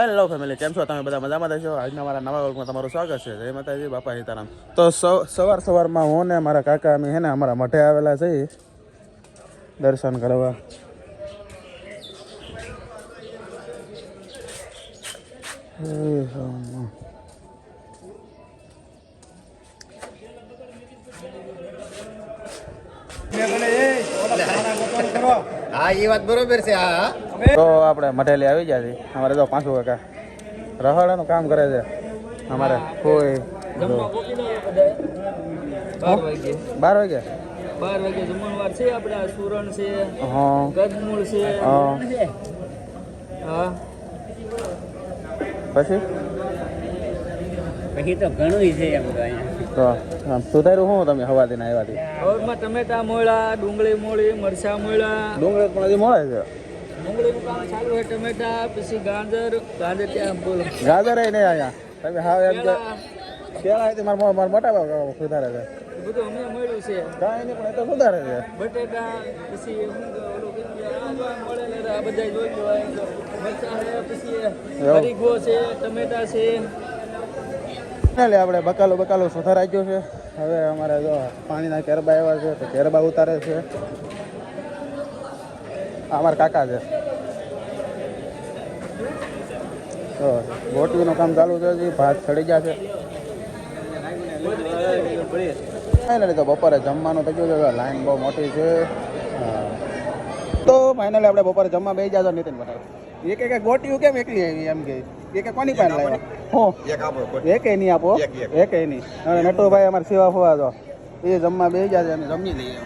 Hello family કેમ છો? તમે બધા મજામાં રહેશો આજના મારા નવા વર્ગમાં તમારું સ્વાગત છે. જય માતાજી, બાપા સીતારામ. તો સવ- સવાર સવારમાં હું ને મારા કાકા અમે હે ને અમારા મઠે આવેલા છીએ દર્શન કરવા. એ હા. હા એ વાત બરોબર છે હા. તો આપણે મઠેલી આવી ગયા છીએ. અમારે તો પાંચસો કાકા રહોડાનું કામ કરે છે. અમારે કોઈ બાર વાગે બાર વાગે જમણવાર છે આપણે સુરણ છે ગજમૂળ છે. હા. હા. પછી? પછી તો ઘણું છે એમ તો અહીંયા. સુધાર્યું શું તમે હવા દિન આવ્યા હતી હવરમાં ટમેટા મોળા ડુંગળી મોળી મરચા મોળા ડુંગળી પણ હજી મળે છે? ડુંગળીનું કામ ચાલુ છે ટમેટા પછી ગાજર ગાજર ત્યાં બોલો. ગાજર નહીં અહીંયા. તમે હાવ એમ કે કેળા હતી મારા મારા મોટા બાપા સુધારે છે. બધું અમે મળ્યું છે. કાંઈ નહીં પણ એ તો સુધારે છે. બટેટા પછી આ બધા જોઈ લેવાય. મરચા છે પછી હરીગો છે ટમેટા છે. એટલે આપણે બકાલો બકાલો સુધારાઈ ગયો છે. હવે અમારે જો પાણીના કેરબા આવ્યા છે તો કેરબા ઉતારે છે. અમારા કાકા છે. તો ગોટવીનું કામ ચાલુ છે ભાત ચડી ગયા છે. ફાઇનલી તો બપોરે જમવાનું થઈ ગયું છે લાઈન બહુ મોટી છે. તો ફાઇનલી આપણે બપોરે જમવા બે જાજો નીતિન પટેલ એક એક ગોટીયું કેમ એકલી આવી એમ કે? એક કોની પાસે લાવ્યા? હો. એક એ નહીં આપો એક. એક. નહીં અને નટુભાઈ અમારે સેવા ફોવા દો. એ જમવા બે જાય અમે જમી લઈએ.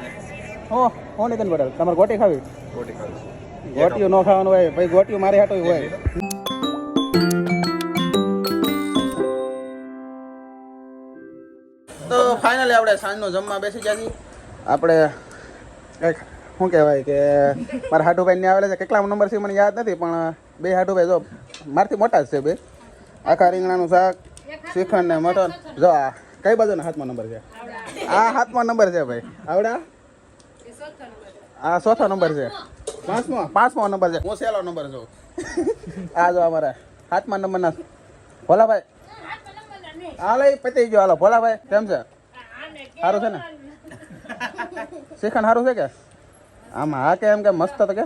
હો હો નીતિન પટેલ તમારે ગોટી ખાવી? ગોટી ખાવી ગોટીયું ન ખાવાનું હોય ભાઈ ગોટિયું મારી હાટો હોય. તો ફાઇનલી આપણે સાંજનો જમવા બેસી ગયા છીએ. આપણે કંઈક શું કહેવાય કે મારા હાટુભાઈ ને આવેલા છે. કેટલા નંબર છે મને યાદ નથી પણ બે હાટુભાઈ જો મારથી મોટા જ છે બે. આખા રીંગણાનું શાક શ્રીખંડ ને મટન. જો આ કઈ બાજુનો હાથમાં નંબર છે? આ હાથમાં નંબર છે ભાઈ. આવડા? આ ચોથો નંબર છે. પાંચમો? પાંચમો નંબર છે. હું સેલો નંબર છું. આ જો અમારા હાથમાં નંબરના ભોલાભાઈ. હાલો એ પતી ગયો. હાલો ભોલાભાઈ કેમ છે? સારું છે ને? શ્રીખંડ સારું છે કે? આમાં હા કે એમ કે મસ્ત તો કે?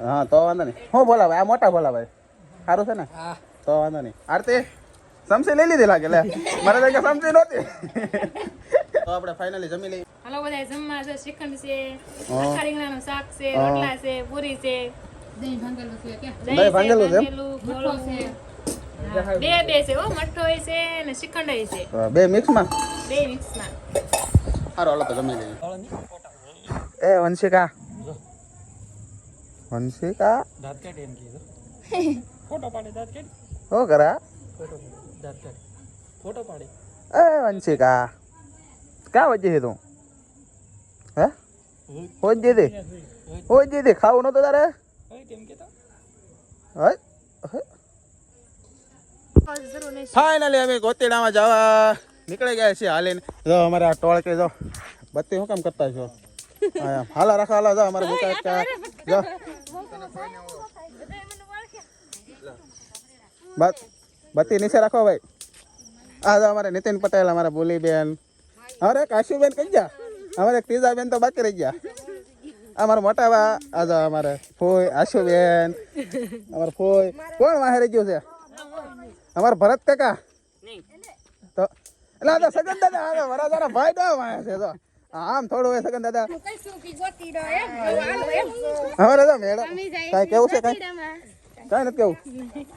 હા તો વાંધો નહીં. હું ભોલાભાઈ આ મોટા ભોલાભાઈ. સારું છે ને? તો વાંધો નહીં. આરતી સમસી લઈ લીધી લાગે લે. મારે તો કે સમસી નહોતી. તો આપણે ફાઇનલી જમી લઈએ. હાલો બધા જમવા છે શ્રીખંડ છે. આખા રીંગણાનું શાક છે. રોટલા છે પૂરી છે. દહીં દહીં ભાંગેલું છે એમ? ભાંગેલું, ગોળું છે. બે બે છે હો મઠ્ઠો છે અને શ્રીખંડ છે. તો બે મિક્સમાં? બે મિક્સમાં. સારું હાલો તો જમી લઈએ. એ વંશિકા. વંશિકા? દાંત કાઢી એમ કીધું ફોટો પાડે દાંત કાઢી શું કરા. ફોટો દાંત કાઢી. ફોટો પાડે. એ વંશિકા. ક્યાં વચ્ચે છે તું? હોજ જઈ દે જઈ દે ખાવું નતો તારે? ફાઈનલી અમે ગોતીડામાં જવા. નીકળી ગયા છીએ હાલીને. જો અમારે આ ટોળ જો, બત્તી શું કામ કરતા છો? હાલા, રાખો, હાલા, જો અમારે મુકા જો. બત્તી નીચે રાખો ભાઈ. આ જો અમારે નીતિન પટેલ, અમારા બોલીબેન અરે, કાશુબેન, કઈ ગયા? અમારે ત્રીજા બેન તો બાકી રહી ગયા. અમારા મોટા બા આજ જો અમારે ફોય આશુબેન, અમારે ફોય કોણ વાહે રહી ગયું છે? અમારા ભરત કાકા? તો, એટલે આ સગન દાદા આવે વરાજાના ભાઈ ડો વાહે છે તો આમ થોડું હોય સગન દાદા. અમારે તો મેળો. કાંઈ કેવું છે કાંઈ? કાંઈ નથી કેવું.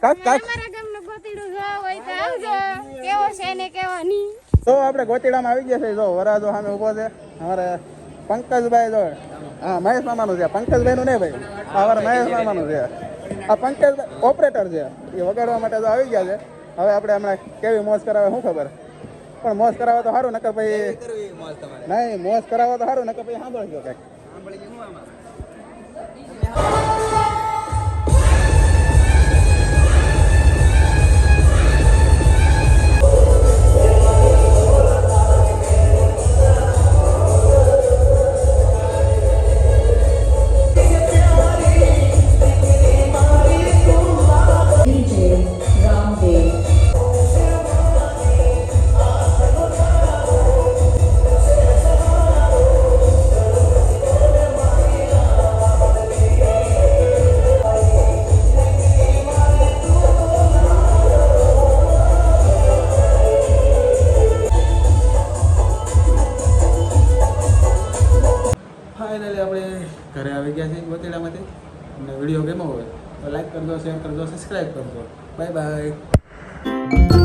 કાંઈક કાંઈક તો આપણે ગોતીડામાં આવી ગયા છે. જો વરાજો સામે ઊભો છે. અમારે પંકજભાઈ જો. હા મહેશ મામાનું છે. પંકજભાઈનું નહીં ભાઈ. આ અમારે મહેશ મામાનું છે. આ પંકજ ઓપરેટર છે. એ વગાડવા માટે તો આવી ગયા છે. હવે આપણે હમણાં કેવી મોજ કરાવે શું ખબર? પણ મોજ કરાવે તો સારું નકર પછી નહીં મોજ કરાવે તો સારું નકર પછી સાંભળજો કંઈક. તો લાઈક કરજો શેર કરજો સબસ્ક્રાઈબ કરજો. Bye bye